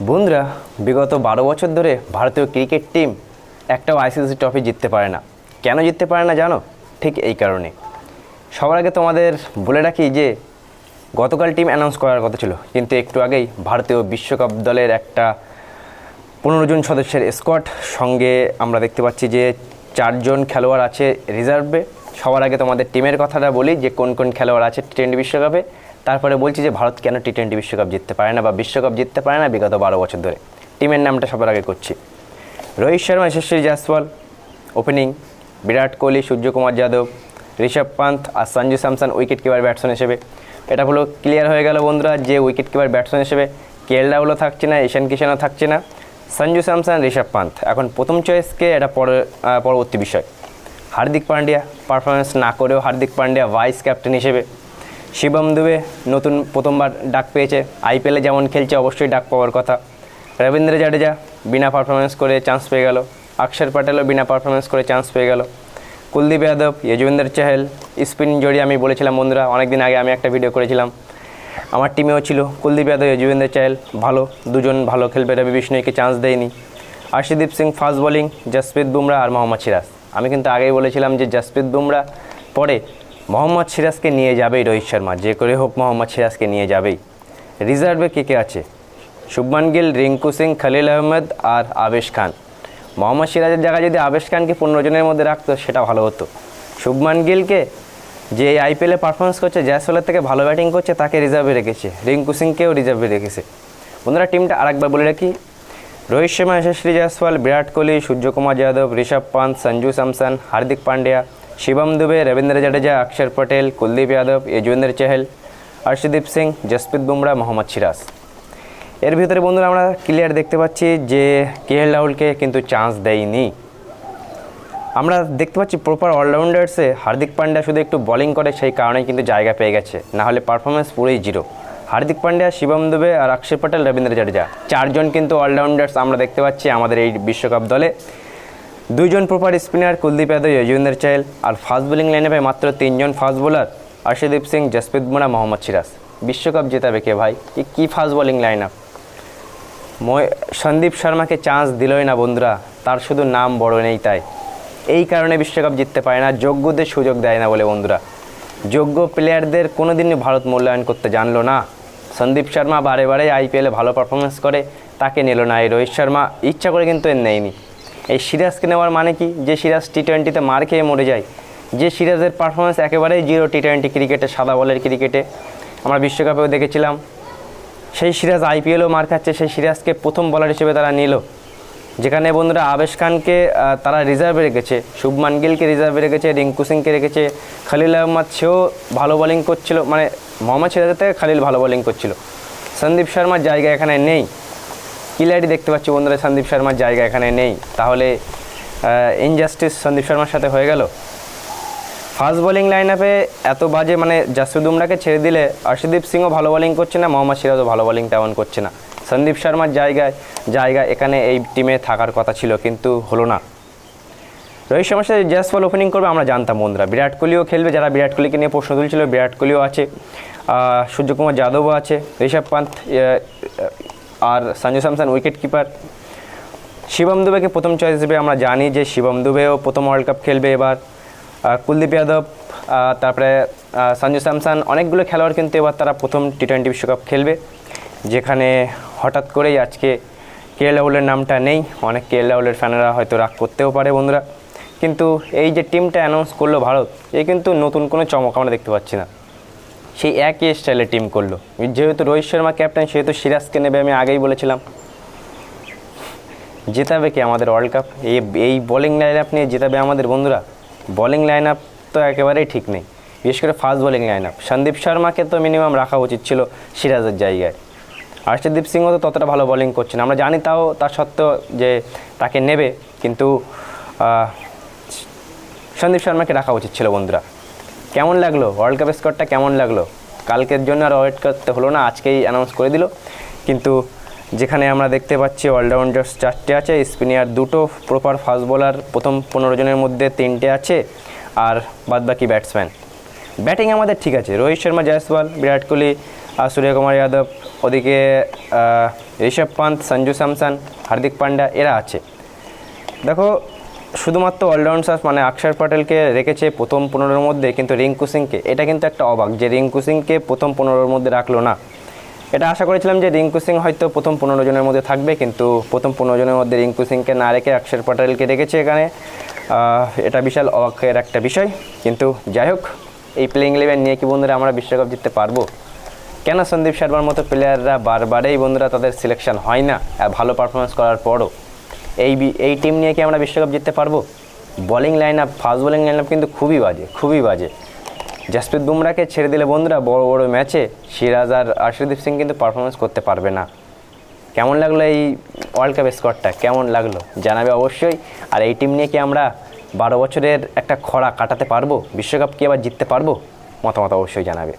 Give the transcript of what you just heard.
বন্ধুরা, বিগত বারো বছর ধরে ভারতীয় ক্রিকেট টিম একটাও আইসিসি ট্রফি জিততে পারে না। কেন জিততে পারে না জানো? ঠিক এই কারণে। সবার আগে তোমাদের বলে রাখি যে, গতকাল টিম অ্যানাউন্স করার কথা ছিল। কিন্তু একটু আগেই ভারতীয় বিশ্বকাপ দলের একটা পনেরো জন সদস্যের স্কোয়াড সঙ্গে আমরা দেখতে পাচ্ছি যে, চারজন খেলোয়াড় আছে রিজার্ভে সবার আগে তোমাদের টিমের কথাটা বলি যে, কোন কোন খেলোয়াড় আছে টি টোয়েন্টি বিশ্বকাপে। তারপরে বলছি যে ভারত কেন টি টোয়েন্টি বিশ্বকাপ জিততে পারে না বা বিশ্বকাপ জিততে পারে না বিগত বারো বছর ধরে? টিমের নামটা সবার আগে করছি। রোহিত শর্মা যশস্বী জয়সওয়াল ওপেনিং বিরাট কোহলি, সূর্যকুমার যাদব, ঋষভ পান্থ আর Sanju Samson wicket keeper batsman হিসেবে। এটা হলো ক্লিয়ার হয়ে গেল বন্ধুরা যে উইকেট কিপার ব্যাটসম্যান হিসেবে কেএল রাহুলও থাকছে না ঈশান কিষানও থাকছে না, সঞ্জু স্যামসন, ঋষভ পান্থ। এখন প্রথম চয়েসকে এটা পরে পরবর্তী বিষয়। হার্দিক পান্ডিয়া পারফরমেন্স না করেও হার্দিক পান্ডিয়া ভাইস ক্যাপ্টেন হিসেবে শিবম দুবে নতুন প্রথমবার ডাক পেয়েছে। আইপিএলে যেমন খেলছে, অবশ্যই ডাক পাওয়ার কথা। রবীন্দ্র জাডেজা বিনা পারফরমেন্স করে চান্স পেয়ে গেল। অক্ষর প্যাটেলও বিনা পারফরমেন্স করে চান্স পেয়ে গেল। কুলদীপ যাদব, যজুবেন্দ্র চাহেল, স্পিন জড়িয়ে আমি বলেছিলাম, বন্ধুরা, অনেকদিন আগে আমি একটা ভিডিও করেছিলাম। আমার টিমেও ছিল কুলদীপ যাদব, যজুবেন্দ্র চাহেল, ভালো, দুজন ভালো খেলবে, রবি বিষ্ণুকে চান্স দেয়নি। আর্শদীপ সিং ফাস্ট বোলিং জসপ্রীত বুমরা আর মোহাম্মদ সিরাজ। আমি কিন্তু আগেই বলেছিলাম যে, জসপ্রীত বুমরা পরে মোহাম্মদ সিরাজকে নিয়ে যাবেই রোহিত শর্মা, যে করে হোক মোহাম্মদ সিরাজকে নিয়ে যাবেই। রিজার্ভে কে কে আছে? শুভমান গিল, রিঙ্কু সিং, খলিল আহমেদ আর আবেশ খান। মোহাম্মদ সিরাজের জায়গায় যদি আবেশ খানকে পনেরো জনের মধ্যে রাখতো সেটা ভালো হতো। শুভমান গিলকে যে আইপিএলে পারফরমেন্স করছে জ্যাসওয়ালের থেকে ভালো ব্যাটিং করছে, তাকে রিজার্ভে রেখেছে। রিঙ্কু সিংকেও রিজার্ভে রেখেছে। বন্ধুরা, টিমটা আরেকবার বলে রাখি। রোহিত শর্মা যশস্বী জয়সওয়াল বিরাট কোহলি, সূর্যকুমার যাদব, ঋষভ পান্ত, সঞ্জু স্যামসন, হার্দিক পান্ডিয়া শিবম দুবে, রবীন্দ্র জাডেজা, অক্ষর পটেল, কুলদীপ যাদব যজুবেন্দ্র চেহেল হর্ষদীপ সিং, জসপ্রীত বুমরা, মোহাম্মদ সিরাজ। এর ভিতরে বন্ধুরা আমরা ক্লিয়ার দেখতে পাচ্ছি যে কে এল রাহুলকে কিন্তু চান্স দেয়নি। আমরা দেখতে পাচ্ছি প্রপার অলরাউন্ডার্সে হার্দিক পান্ডিয়া শুধু একটু বোলিং করে, সেই কারণেই কিন্তু জায়গা পেয়ে গেছে। না হলে পারফরমেন্স পুরোই জিরো হার্দিক পান্ডিয়া শিবম দুবে আর অক্ষর পটেল, রবীন্দ্র জাডেজা। চারজন কিন্তু অলরাউন্ডার্স আমরা দেখতে পাচ্ছি আমাদের এই বিশ্বকাপ দলে। দুইজন প্রপার স্পিনার কুলদীপ যাদব যজুবেন্দ্র চাহেল আর ফাস্ট বোলিং লাইনে ভাই মাত্র তিনজন ফাস্ট বোলার অর্ষদীপ সিং, জসপ্রীত বুমরা, মোহাম্মদ সিরাজ। বিশ্বকাপ জেতাবে কে ভাই? কি, কী fast bowling line up Sandeep শর্মাকে chance দিলই না বন্ধুরা, তার শুধু নাম বড় নেই তাই। এই কারণে বিশ্বকাপ জিততে পারে না, যোগ্যদের সুযোগ দেয় না বলে বন্ধুরা। যোগ্য প্লেয়ারদের কোনোদিনই ভারত মূল্যায়ন করতে জানলো না। সন্দীপ শর্মা বারে বারে আইপিএলে ভালো পারফরমেন্স করে, তাকে নিল না এই রোহিত শর্মা, ইচ্ছা করে কিন্তু এর নেয়নি। এই সিরাজকে নেওয়ার মানে কি? যে সিরাজ টি টোয়েন্টিতে মার খেয়ে মরে যায়। যে সিরাজের পারফরমেন্স একেবারেই জিরো টি টোয়েন্টি ক্রিকেটে, সাদা বলের ক্রিকেটে। আমরা বিশ্বকাপেও দেখেছিলাম। সেই সিরাজ আইপিএলও মার খাচ্ছে, সেই সিরাজকে প্রথম বলার হিসেবে তারা নিল। যেখানে বন্ধুরা আবেশ খানকে তারা রিজার্ভে রেখেছে। শুভমান গিলকে রিজার্ভে রেখেছে, রিঙ্কু সিংকে রেখেছে। খালিল আহমদ সেও ভালো বোলিং করছিল। মানে মোহাম্মদ সিরাজের থেকে খালিল ভালো বোলিং করছিল। সন্দীপ শর্মার জায়গা এখানে নেই। ক্লিয়ারই দেখতে পাচ্ছি বন্ধুরা সন্দীপ শর্মার জায়গা এখানে নেই। তাহলে ইনজাস্টিস সন্দীপ শর্মার সাথে হয়ে গেল? ফাস্ট বোলিং লাইন আপে এত বাজে মানে জাসুদ বুমরাকে ছেড়ে দিলে অর্ষদীপ সিংও ভালো বোলিং করছে না মোহাম্মদ সিরাজও ভালো বোলিং তেমন করছে না। সন্দীপ শর্মার জায়গায় জায়গা এখানে এই টিমে থাকার কথা ছিল কিন্তু হলো না। রোহিত শর্মার সাথে জয়সওয়াল ওপেনিং করবে আমরা জানতাম বন্ধুরা। বিরাট কোহলিও খেলবে যারা বিরাট কোহলিকে নিয়ে প্রশ্ন তুলছিল বিরাট কোহলিও আছে। সূর্যকুমার যাদবও আছে। ঋষভ আহ, আর সঞ্জু স্যামসন উইকেট কিপার শিবম দুবেকে প্রথম চয়েস হিসেবে আমরা জানি যে শিবম দুবেও প্রথম ওয়ার্ল্ড কাপ খেলবে এবার। কুলদীপ যাদব তারপরে সঞ্জু স্যামসন, অনেকগুলো খেলোয়াড় কিন্তু এবার তারা প্রথম টি টোয়েন্টি বিশ্বকাপ খেলবে। যেখানে হঠাৎ করেই আজকে কে রাহুলের নামটা নেই। অনেক কে রাহুলের ফ্যানেরা হয়তো রাগ করতেও পারে বন্ধুরা। কিন্তু এই যে টিমটা অ্যানাউন্স করল ভারত এই কিন্তু নতুন কোনো চমক আমরা দেখতে পাচ্ছি না। সেই একই স্টাইলে টিম করল। যেহেতু রোহিত শর্মা ক্যাপ্টেন সেহেতু সিরাজকে নেবে আমি আগেই বলেছিলাম। জেতাবে কি আমাদের ওয়ার্ল্ড কাপ এই এই বোলিং লাইন আপ নিয়ে জেতাবে আমাদের বন্ধুরা? বোলিং লাইন আপ তো একেবারেই ঠিক নেই। বিশেষ করে fast bowling line up Sandeep শর্মাকে তো মিনিমাম রাখা উচিত ছিল সিরাজের জায়গায়। হর্ষদীপ সিংও তো ততটা ভালো বোলিং করছে না। আমরা জানি তাও, তার সত্ত্বেও যে তাকে নেবে, কিন্তু সন্দীপ শর্মাকে রাখা উচিত ছিল বন্ধুরা। কেমন লাগল? ওয়ার্ল্ড কাপ স্কোরটা কেমন লাগল? কালকের জন্য আর ওয়েট করতে হলো না, আজকেই অ্যানাউন্স করে দিল। কিন্তু যেখানে আমরা দেখতে পাচ্ছি অলরাউন্ডার্স চারটে আছে স্পিনিয়ার দুটো প্রপার ফাস্ট বোলার প্রথম পনেরো জনের মধ্যে তিনটে আছে, আর বাদবাকি ব্যাটসম্যান ব্যাটিং আমাদের ঠিক আছে, রোহিত শর্মা জয়সওয়াল বিরাট কোহলি, আর সূর্যকুমার যাদব, ওদিকে ঋষভ পান্ত, সঞ্জু স্যামসন, হার্দিক পান্ডা, এরা আছে। দেখো শুধুমাত্র অলরাউন্ডার মানে অক্ষর প্যাটেলকে রেখেছে প্রথম পনেরোর মধ্যে, কিন্তু রিঙ্কু সিংকে। এটা কিন্তু একটা অবাক যে রিঙ্কু সিংকে প্রথম পনেরোর মধ্যে রাখল না। এটা আশা করেছিলাম যে রিঙ্কু সিং হয়তো প্রথম পনেরো জনের মধ্যে থাকবে, কিন্তু প্রথম পনেরো জনের মধ্যে রিঙ্কু সিংকে না রেখে অক্ষর প্যাটেলকে রেখেছে এখানে। এটা বিশাল অবাকের একটা বিষয়। কিন্তু যাই হোক, এই প্লেইং ইলেভেন নিয়ে কি বন্ধুরা আমরা বিশ্বকাপ জিততে পারব? কেন সন্দীপ শর্মার মতো প্লেয়াররা বারবারেই বন্ধুরা তাদের সিলেকশন হয় না? আর ভালো পারফরমেন্স করার পরও। এই এই টিম নিয়ে কি আমরা বিশ্বকাপ জিততে পারব? Bowling line up fast bowling line up কিন্তু খুবই বাজে খুবই বাজে। জাসপ্রীত বুমরাকে ছেড়ে দিলে বন্ধুরা বড় বড় ম্যাচে সিরাজ আর আর্শদীপ সিং কিন্তু পারফরমেন্স করতে পারবে না। কেমন লাগল এই ওয়ার্ল্ড কাপ স্কোয়াডটা কেমন লাগল? জানাবে অবশ্যই। আর এই টিম নিয়ে কি আমরা বারো বছরের একটা খরা কাটাতে পারব? বিশ্বকাপ কি আবার জিততে পারব? মতামত অবশ্যই জানাবে।